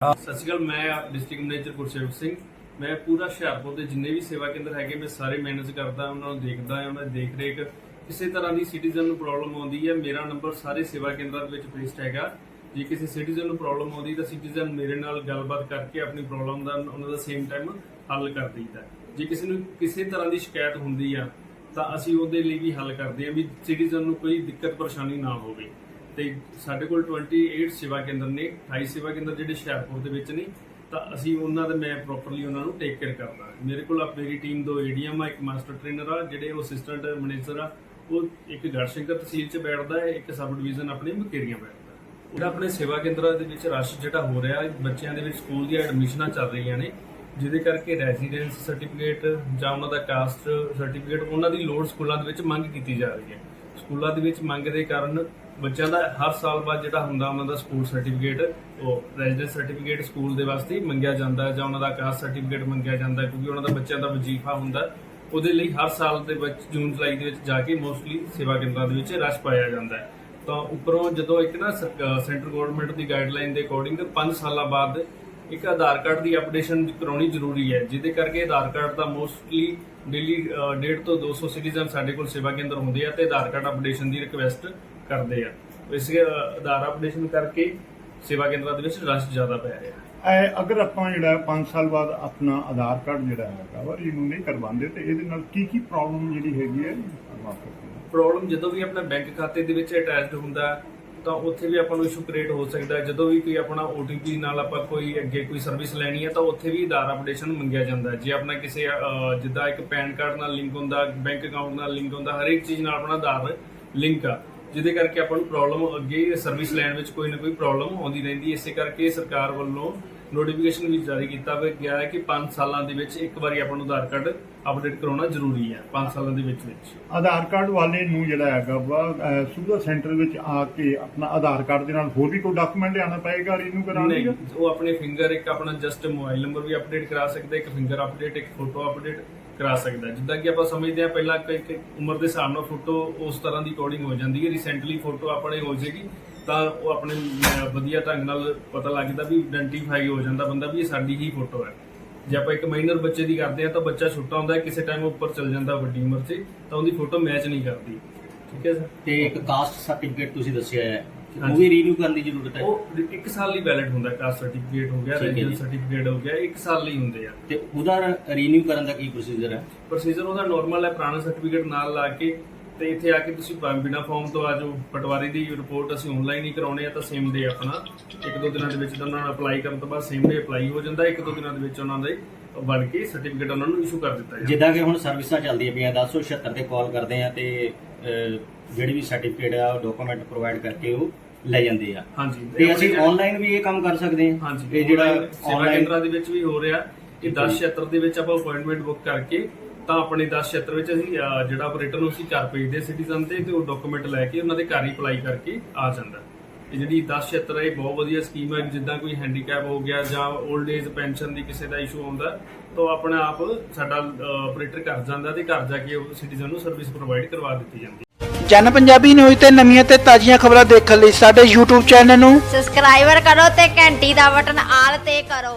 ਸਤਿ ਸ਼੍ਰੀ ਅਕਾਲ, ਮੈਂ district manager Gursewak Singh. ਮੈਂ ਪੂਰਾ ਹੁਸ਼ਿਆਰਪੁਰ ਦੇ ਜਿੰਨੇ ਵੀ ਸੇਵਾ ਕੇਂਦਰ ਹੈਗੇ, ਮੈਂ ਸਾਰੇ ਮੈਨੇਜ ਕਰਦਾ, ਉਹਨਾਂ ਨੂੰ ਦੇਖਦਾ ਹਾਂ, ਉਹਨਾਂ ਦੀ ਦੇਖ ਰੇਖ ਕਿਸੇ ਤਰ੍ਹਾਂ ਦੀ ਸਿਟੀਜ਼ਨ ਨੂੰ ਪ੍ਰੋਬਲਮ ਆਉਂਦੀ ਹੈ, ਮੇਰਾ ਨੰਬਰ ਸਾਰੇ ਸੇਵਾ ਕੇਂਦਰਾਂ ਦੇ ਵਿੱਚ ਪੇਸਟ ਹੈਗਾ। ਜੇ ਕਿਸੇ ਸਿਟੀਜ਼ਨ ਨੂੰ ਪ੍ਰੋਬਲਮ ਆਉਂਦੀ, ਤਾਂ ਸਿਟੀਜ਼ਨ ਮੇਰੇ ਨਾਲ ਗੱਲਬਾਤ ਕਰਕੇ ਆਪਣੀ ਪ੍ਰੋਬਲਮ ਦਾ, ਉਹਨਾਂ ਦਾ ਸੇਮ ਟਾਈਮ ਹੱਲ ਕਰ ਦਈਦਾ ਜੇ ਕਿਸੇ ਨੂੰ ਕਿਸੇ ਤਰ੍ਹਾਂ ਦੀ ਸ਼ਿਕਾਇਤ ਹੁੰਦੀ ਆ, ਤਾਂ ਅਸੀਂ ਉਹਦੇ ਲਈ ਵੀ ਹੱਲ ਕਰਦੇ ਹਾਂ ਵੀ ਸਿਟੀਜ਼ਨ ਨੂੰ ਕੋਈ ਦਿੱਕਤ ਪਰੇਸ਼ਾਨੀ ਨਾ ਹੋਵੇ। ਤੇ ਸਾਡੇ ਕੋਲ 28 ਸੇਵਾ ਕੇਂਦਰ ਨੇ 28 ਸੇਵਾ ਕੇਂਦਰ ਜਿਹੜੇ ਹੁਸ਼ਿਆਰਪੁਰ ਦੇ ਵਿੱਚ ਨੇ, ਤਾਂ ਅਸੀਂ ਉਹਨਾਂ ਦੇ ਮੈਂ ਪ੍ਰੋਪਰਲੀ ਉਹਨਾਂ ਨੂੰ ਟੇਕ ਕੇਅਰ ਕਰਦਾ ਮੇਰੇ ਕੋਲ ਆ ਮੇਰੀ ਟੀਮ ਦੋ ਏਡੀਐਮ ਆ, ਇੱਕ ਮਾਸਟਰ ਟ੍ਰੇਨਰ ਆ, ਜਿਹੜੇ ਉਹ ਅਸਿਸਟੈਂਟ ਮੈਨੇਜਰ ਆ, ਉਹ ਇੱਕ ਗੜਸ਼ੰਕਰ ਤਹਿਸੀਲ 'ਚ ਬੈਠਦਾ ਹੈ, ਇੱਕ ਸਬ ਡਿਵੀਜ਼ਨ ਆਪਣੇ ਮਕੇਰੀਆਂ ਬੈਠਦਾ ਉਹਦਾ ਆਪਣੇ ਸੇਵਾ ਕੇਂਦਰਾਂ ਦੇ ਵਿੱਚ ਰਸ਼ ਜਿਹੜਾ ਹੋ ਰਿਹਾ ਬੱਚਿਆਂ ਦੇ ਵਿੱਚ ਸਕੂਲ ਦੀਆਂ ਐਡਮਿਸ਼ਨਾਂ ਚੱਲ ਰਹੀਆਂ ਨੇ, ਜਿਹਦੇ ਕਰਕੇ ਰੈਜ਼ੀਡੈਂਸ ਸਰਟੀਫਿਕੇਟ ਜਾਂ ਉਹਨਾਂ ਦਾ ਕਾਸਟ ਸਰਟੀਫਿਕੇਟ ਉਹਨਾਂ ਦੀ ਲੋੜ ਸਕੂਲਾਂ ਦੇ ਵਿੱਚ ਮੰਗ ਕੀਤੀ ਜਾ ਰਹੀ ਹੈ। ਸਕੂਲਾਂ ਦੇ ਵਿੱਚ ਮੰਗ ਦੇ ਕਾਰਨ ਬੱਚਿਆਂ ਦਾ ਹਰ ਸਾਲ ਬਾਅਦ ਜਿਹੜਾ ਹੁੰਦਾ ਉਹਨਾਂ ਦਾ ਸਕੂਲ ਸਰਟੀਫਿਕੇਟ, ਉਹ ਰੈਜ਼ੀਡੈਂਸ ਸਰਟੀਫਿਕੇਟ ਸਕੂਲ ਦੇ ਵਾਸਤੇ ਮੰਗਿਆ ਜਾਂਦਾ ਹੈ ਜਾਂ ਉਹਨਾਂ ਦਾ ਕਾਸਟ ਸਰਟੀਫਿਕੇਟ ਮੰਗਿਆ ਜਾਂਦਾ ਕਿਉਂਕਿ ਉਹਨਾਂ ਦਾ ਬੱਚਿਆਂ ਦਾ ਵਜ਼ੀਫਾ ਹੁੰਦਾ ਉਹਦੇ ਲਈ ਹਰ ਸਾਲ ਦੇ ਵਿੱਚ ਜੂਨ, ਜੁਲਾਈ ਦੇ ਵਿੱਚ ਜਾ ਕੇ ਮੋਸਟਲੀ ਸੇਵਾ ਕੇਂਦਰਾਂ ਦੇ ਵਿੱਚ ਰਸ਼ ਪਾਇਆ ਜਾਂਦਾ ਹੈ। ਤਾਂ ਉੱਪਰੋਂ ਜਦੋਂ ਇੱਕ ਨਾ ਸੈਂਟਰ ਗਵਰਨਮੈਂਟ ਦੀ ਗਾਈਡਲਾਈਨ ਦੇ ਅਕੋਰਡਿੰਗ 5 ਸਾਲਾਂ ਬਾਅਦ ਇੱਕ ਆਧਾਰ ਕਾਰਡ ਦੀ ਅਪਡੇਸ਼ਨ ਕਰਾਉਣੀ ਜ਼ਰੂਰੀ ਹੈ ਜਿਹਦੇ ਕਰਕੇ ਆਧਾਰ ਕਾਰਡ ਦਾ ਮੋਸਟਲੀ ਡੇਲੀ 1.5 ਤੋਂ 200 ਸਿਟੀਜ਼ਨ ਸਾਡੇ ਕੋਲ ਸੇਵਾ ਕੇਂਦਰ ਹੁੰਦੇ ਆ ਤੇ ਆਧਾਰ ਕਾਰਡ ਅਪਡੇਸ਼ਨ ਦੀ ਰਿਕੁਐਸਟ ਕਰਦੇ ਆ। ਇਸ ਆਧਾਰ ਅਪਡੇਸ਼ਨ ਕਰਕੇ ਸੇਵਾ ਕੇਂਦਰਾਂ ਦੇ ਵਿੱਚ ਰਸ਼ ਜ਼ਿਆਦਾ ਪੈ ਰਿਹਾ। ਇਹ ਅਗਰ ਆਪਾਂ ਜਿਹੜਾ 5 ਸਾਲ ਬਾਅਦ ਆਪਣਾ ਆਧਾਰ ਕਾਰਡ ਜਿਹੜਾ ਹੈਗਾ ਵਾ ਇਹਨੂੰ ਨਹੀਂ ਕਰਵਾਉਂਦੇ ਤੇ ਇਹਦੇ ਨਾਲ ਕੀ ਕੀ ਪ੍ਰੋਬਲਮ ਜਿਹੜੀ ਹੈਗੀ ਹੈ ਹੈ। ਪ੍ਰੋਬਲਮ ਜਦੋਂ ਵੀ ਆਪਣਾ ਬੈਂਕ ਖਾਤੇ ਦੇ ਵਿੱਚ ਅਟੈਚਡ ਹੁੰਦਾ ਹੈ, ਤਾਂ ਉੱਥੇ ਵੀ ਆਪਾਂ ਨੂੰ ਇਸ਼ੂ ਕ੍ਰੀਏਟ ਹੋ ਸਕਦਾ ਹੈ। ਜਦੋਂ ਵੀ ਕੋਈ ਆਪਣਾ OTP ਨਾਲ ਆਪਾਂ ਕੋਈ ਅੱਗੇ ਕੋਈ ਸਰਵਿਸ ਲੈਣੀ ਹੈ ਤਾਂ ਉੱਥੇ ਵੀ ਆਧਾਰ ਅਪਡੇਸ਼ਨ ਮੰਗਿਆ ਜਾਂਦਾ ਜੇ ਆਪਣਾ ਕਿਸੇ ਜਿੱਦਾਂ ਇੱਕ ਪੈਨ ਕਾਰਡ ਨਾਲ ਲਿੰਕ ਹੁੰਦਾ ਬੈਂਕ ਅਕਾਊਂਟ ਨਾਲ ਲਿੰਕ ਹੁੰਦਾ, ਹਰੇਕ ਚੀਜ਼ ਨਾਲ ਆਪਣਾ ਆਧਾਰ ਲਿੰਕ ਆ। ਜਿਹਦੇ ਕਰਕੇ ਆਪਾਂ ਨੂੰ ਪ੍ਰੋਬਲਮ ਅੱਗੇ ਸਰਵਿਸ ਲੈਣ ਵਿੱਚ ਕੋਈ ਨਾ ਕੋਈ ਪ੍ਰੋਬਲਮ ਆਉਂਦੀ ਰਹਿੰਦੀ ਇਸੇ ਕਰਕੇ ਸਰਕਾਰ ਵੱਲੋਂ ਨੋਟੀਫਿਕੇਸ਼ਨ ਵੀ ਜਾਰੀ ਕੀਤਾ ਗਿਆ ਹੈ ਕਿ 5 ਸਾਲਾਂ ਦੇ ਵਿੱਚ ਇੱਕ ਵਾਰੀ ਆਪਾਂ ਨੂੰ ਆਧਾਰ ਕਾਰਡ ਅਪਡੇਟ ਕਰਾਉਣਾ ਜ਼ਰੂਰੀ ਹੈ 5 ਸਾਲਾਂ ਦੇ ਵਿੱਚ ਵਿੱਚ। ਆਧਾਰ ਕਾਰਡ ਵਾਲੇ ਨੂੰ ਜਿਹੜਾ ਹੈਗਾ ਵਾ ਸੁਵਿਧਾ ਸੈਂਟਰ ਵਿੱਚ ਆ ਕੇ ਆਪਣਾ ਆਧਾਰ ਕਾਰਡ ਦੇ ਨਾਲ ਹੋਰ ਵੀ ਕੋਈ ਡਾਕੂਮੈਂਟ ਲਿਆਉਣਾ ਪਏਗਾ ਰੀਨਿਊ ਕਰਾਉਣ ਲਈ ਉਹ ਆਪਣੇ ਫਿੰਗਰ ਇੱਕ ਆਪਣਾ ਜਸਟ ਮੋਬਾਈਲ ਨੰਬਰ ਵੀ ਅਪਡੇਟ ਕਰਾ ਸਕਦਾ ਇੱਕ ਫਿੰਗਰ ਅਪਡੇਟ ਇੱਕ ਫੋਟੋ ਅਪਡੇਟ ਕਰਾ ਸਕਦਾ। ਜਿੱਦਾਂ ਕਿ ਆਪਾਂ ਸਮਝਦੇ ਹਾਂ ਪਹਿਲਾਂ ਕਈ ਉਮਰ ਦੇ ਹਿਸਾਬ ਨਾਲ ਫੋਟੋ ਉਸ ਤਰ੍ਹਾਂ ਦੀ ਕੋਡਿੰਗ ਹੋ ਜਾਂਦੀ ਹੈ ਰੀਸੈਂਟਲੀ ਫੋਟੋ ਆਪਣੇ ਹੋ ਜੇਗੀ ਤਾਂ ਉਹ ਆਪਣੇ ਅਹ, ਵਧੀਆ ਢੰਗ ਨਾਲ ਪਤਾ ਲੱਗਦਾ ਵੀ ਆਇਡੈਂਟੀਫਾਈ ਹੋ ਜਾਂਦਾ ਬੰਦਾ ਵੀ ਇਹ ਸਾਡੀ ਹੀ ਫੋਟੋ ਹੈ। ਜੇ ਆਪਾਂ ਇੱਕ ਮਾਈਨਰ ਬੱਚੇ ਦੀ ਕਰਦੇ ਹਾਂ ਤਾਂ ਬੱਚਾ ਛੋਟਾ ਹੁੰਦਾ ਹੈ ਕਿਸੇ ਟਾਈਮ ਉੱਪਰ ਚਲ ਜਾਂਦਾ ਵੱਡੀ ਉਮਰ 'ਚ ਤਾਂ ਉਹਦੀ ਫੋਟੋ ਮੈਚ ਨਹੀਂ ਕਰਦੀ। ਠੀਕ ਹੈ ਸਰ? ਤੇ ਇੱਕ ਕਾਸਟ ਸਰਟੀਫਿਕੇਟ ਤੁਸੀਂ ਦੱਸਿਆ ਹੈ। ਉਹ ਹਾਂਜੀ। ਵੀ ਰੀਨਿਊ ਕਰਨ ਦੀ ਜ਼ਰੂਰਤ ਹੈ? ਉਹ ਇੱਕ ਸਾਲ ਲਈ ਵੈਲਿਡ ਹੁੰਦਾ ਕਾਸਟ ਸਰਟੀਫਿਕੇਟ ਹੋ ਗਿਆ ਠੀਕ ਹੈ ਜੀ। ਰੈਜ਼ੀਡੈਂਸ ਸਰਟੀਫਿਕੇਟ ਹੋ ਗਿਆ ਇੱਕ ਸਾਲ ਲਈ ਹੁੰਦੇ ਆ। ਤੇ ਉਹਦਾ ਰੀਨਿਊ ਕਰਨ ਦਾ ਕੀ ਪ੍ਰੋਸੀਜਰ ਹੈ? ਪ੍ਰੋਸੀਜਰ ਉਹਦਾ ਨਾਰਮਲ ਹੈ ਪੁਰਾਣਾ ਸਰਟੀਫਿਕੇਟ ਨਾਲ ਲਾ ਕੇ ਤੇ ਇੱਥੇ ਆ ਕੇ ਤੁਸੀਂ ਬਿਨਾਂ ਫਾਰਮ ਤੋਂ ਆ ਜਾਓ। ਪਟਵਾਰੀ ਦੀ ਰਿਪੋਰਟ ਅਸੀਂ ਆਨਲਾਈਨ ਹੀ ਕਰਾਉਣੇ ਆ ਤਾਂ ਸੇਮ ਡੇ ਆਪਣਾ। ਇੱਕ ਦੋ ਦਿਨਾਂ ਦੇ ਵਿੱਚ ਤਾਂ ਉਹਨਾਂ ਨੂੰ ਅਪਲਾਈ ਕਰਨ ਤੋਂ ਬਾਅਦ ਸੇਮ ਡੇ ਅਪਲਾਈ ਹੋ ਜਾਂਦਾ। ਇੱਕ ਦੋ ਦਿਨਾਂ ਦੇ ਵਿੱਚ ਉਹਨਾਂ ਦੇ ਬਣ ਕੇ ਸਰਟੀਫਿਕੇਟ ਉਹਨਾਂ ਨੂੰ ਇਸ਼ੂ ਕਰ ਦਿੱਤਾ ਜਾਂਦਾ। ਜਿੱਦਾਂ ਕਿ ਹੁਣ ਸਰਵਿਸਾਂ ਚੱਲਦੀਆਂ ਪਈਆਂ 1076 ਤੇ ਕਾਲ ਕਰਦੇ ਆ ਤੇ ਜਿਹੜੀ ਵੀ ਸਰਟੀਫਿਕੇਟ ਆ ਉਹ ਡਾਕੂਮੈਂਟ ਪ੍ਰੋਵਾਈਡ ਕਰਕੇ ਉਹ ਲੈ ਜਾਂਦੇ ਆ। ਹਾਂਜੀ। ਤੇ ਅਸੀਂ ਆਨਲਾਈਨ ਵੀ ਇਹ ਕੰਮ ਕਰ ਸਕਦੇ ਹਾਂ ਹਾਂਜੀ। ਇਹ ਜਿਹੜਾ ਆਨਲਾਈਨ ਕੇਂਦਰਾਂ ਦੇ ਵਿੱਚ ਵੀ ਹੋ ਰਿਹਾ। ਕਿ 1076 ਦੇ ਵਿੱਚ ਆਪਾਂ ਅਪਾਇੰਟਮੈਂਟ ਬੁੱਕ ਕਰਕੇ ਤਾਂ ਆਪਣੇ 1076 ਵਿੱਚ ਅਸੀਂ ਅਹ, ਜਿਹੜਾ ਆਪਰੇਟਰ ਨੂੰ ਅਸੀਂ ਘਰ ਭੇਜਦੇ ਸਿਟੀਜ਼ਨ ਤੇ ਤੇ ਉਹ ਡਾਕੂਮੈਂਟ ਲੈ ਕੇ ਉਹਨਾਂ ਦੇ ਘਰ ਹੀ ਅਪਲਾਈ ਕਰਕੇ ਆ ਜਾਂਦਾ ਇਹ ਜਿਹੜੀ 1076 ਹੈ ਇਹ ਬਹੁਤ ਵਧੀਆ ਸਕੀਮ ਹੈ ਜਿੱਦਾਂ ਕੋਈ ਹੈਂਡੀਕੈਪ ਹੋ ਗਿਆ ਜਾਂ 올ਡ ਏਜ ਪੈਨਸ਼ਨ ਦੀ ਕਿਸੇ ਦਾ ਇਸ਼ੂ ਆਉਂਦਾ ਤਾਂ ਉਹ ਆਪਣਾ ਆਪ ਸਾਡਾ ਆਪਰੇਟਰ ਘਰ ਜਾਂਦਾ ਤੇ ਘਰ ਜਾ ਕੇ ਉਹ ਸਿਟੀਜ਼ਨ ਨੂੰ ਸਰਵਿਸ ਪ੍ਰੋਵਾਈਡ ਕਰਵਾ ਦਿੱਤੀ ਜਾਂਦੀ ਹੈ। ਜਨ ਪੰਜਾਬੀ ਨਿਊਜ਼ ਤੇ ਨਵੀਆਂ ਤੇ ਤਾਜ਼ੀਆਂ ਖਬਰਾਂ ਦੇਖਣ ਲਈ ਸਾਡੇ YouTube ਚੈਨਲ ਨੂੰ ਸਬਸਕ੍ਰਾਈਬਰ ਕਰੋ ਤੇ ਘੰਟੀ ਦਾ ਬਟਨ ਆਲ ਤੇ ਕਰੋ।